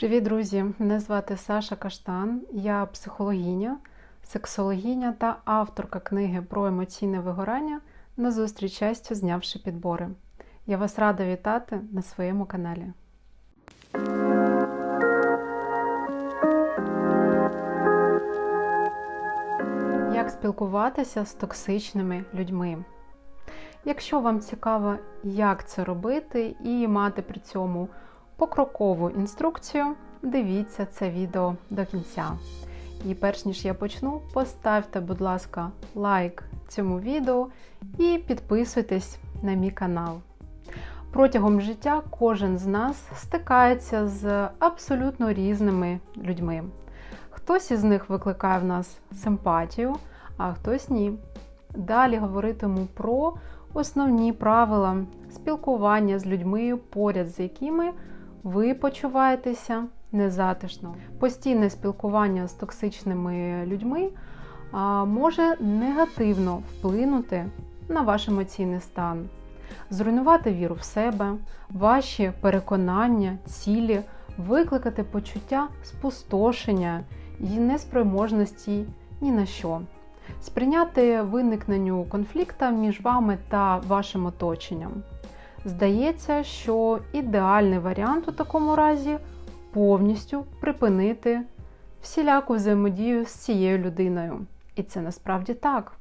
Привіт, друзі! Мене звати Саша Каштан. Я психологиня, сексологиня та авторка книги про емоційне вигорання на зустріч щастю, знявши підбори. Я вас рада вітати на своєму каналі. Як спілкуватися з токсичними людьми? Якщо вам цікаво, як це робити, і мати при цьому покрокову інструкцію, дивіться це відео до кінця. І перш ніж я почну, поставте, будь ласка, лайк цьому відео і підписуйтесь на мій канал. Протягом життя кожен з нас стикається з абсолютно різними людьми. Хтось із них викликає в нас симпатію, а хтось ні. Далі говоритиму про основні правила спілкування з людьми, поряд з якими ви почуваєтеся незатишно. Постійне спілкування з токсичними людьми може негативно вплинути на ваш емоційний стан, зруйнувати віру в себе, ваші переконання, цілі, викликати почуття спустошення і неспроможності ні на що. Сприйняти виникненню конфлікта між вами та вашим оточенням. Здається, що ідеальний варіант у такому разі повністю припинити всіляку взаємодію з цією людиною. І це насправді так.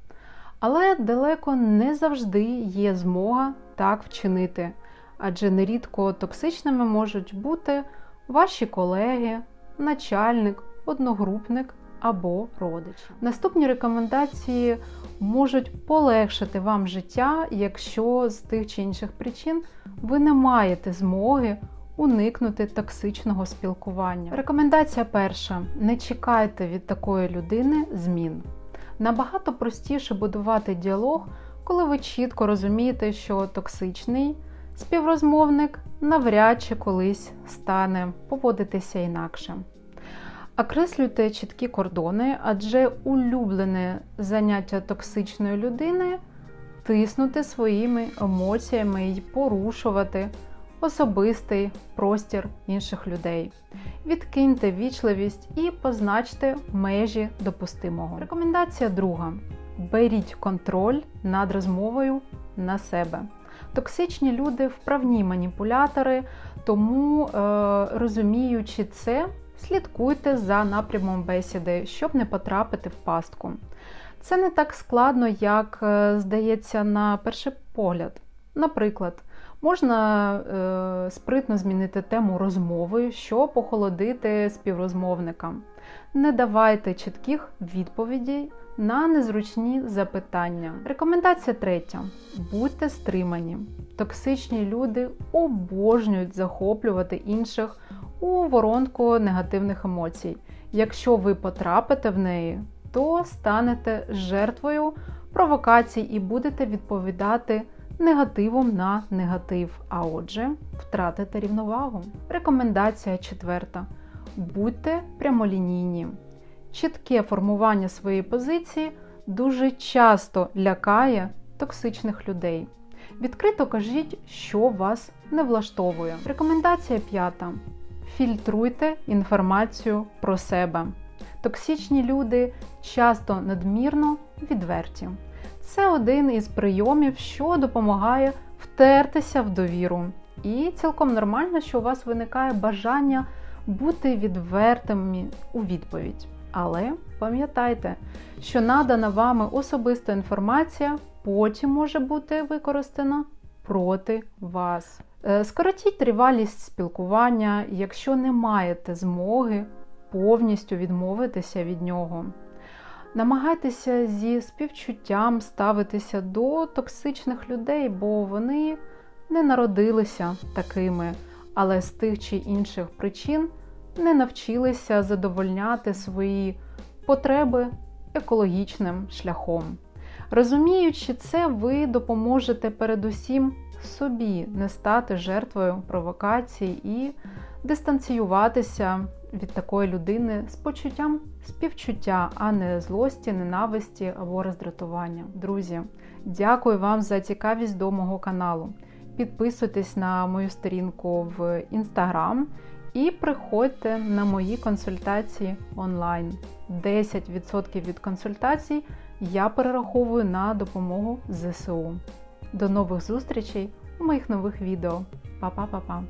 Але далеко не завжди є змога так вчинити, адже нерідко токсичними можуть бути ваші колеги, начальник, одногрупник або родичі. Наступні рекомендації можуть полегшити вам життя, якщо з тих чи інших причин ви не маєте змоги уникнути токсичного спілкування. Рекомендація перша: не чекайте від такої людини змін. Набагато простіше будувати діалог, коли ви чітко розумієте, що токсичний співрозмовник навряд чи колись стане поводитися інакше. Окреслюйте чіткі кордони, адже улюблене заняття токсичної людини тиснути своїми емоціями і порушувати особистий простір інших людей. Відкиньте вічливість і позначте межі допустимого. Рекомендація друга: беріть контроль над розмовою на себе. Токсичні люди вправні маніпулятори, тому, е, розуміючи це, слідкуйте за напрямом бесіди, щоб не потрапити в пастку. Це не так складно, як е, здається на перший погляд. Наприклад, можна е, спритно змінити тему розмови, щоб охолодити співрозмовникам. Не давайте чітких відповідей на незручні запитання. Рекомендація третя: будьте стримані. Токсичні люди обожнюють захоплювати інших у воронку негативних емоцій. Якщо ви потрапите в неї, то станете жертвою провокацій і будете відповідати негативом на негатив, а отже, втратите рівновагу. Рекомендація четверта: будьте прямолінійні. Чітке формування своєї позиції дуже часто лякає токсичних людей. Відкрито кажіть, що вас не влаштовує. Рекомендація п'ята: фільтруйте інформацію про себе. Токсичні люди часто надмірно відверті. Це один із прийомів, що допомагає втертися в довіру. І цілком нормально, що у вас виникає бажання бути відвертими у відповідь. Але пам'ятайте, що надана вами особиста інформація потім може бути використана проти вас. Е, скоротіть тривалість спілкування, якщо не маєте змоги повністю відмовитися від нього. Намагайтеся зі співчуттям ставитися до токсичних людей, бо вони не народилися такими, але з тих чи інших причин не навчилися задовольняти свої потреби екологічним шляхом. Розуміючи це, ви допоможете передусім собі не стати жертвою провокацій і дистанціюватися від такої людини з почуттям співчуття, а не злості, ненависті або роздратування. Друзі, дякую вам за цікавість до мого каналу. Підписуйтесь на мою сторінку в інстаграм І приходьте на мої консультації онлайн. 10% від консультацій я перераховую на допомогу ЗСУ. До нових зустрічей у моїх нових відео. Па-па-па-па!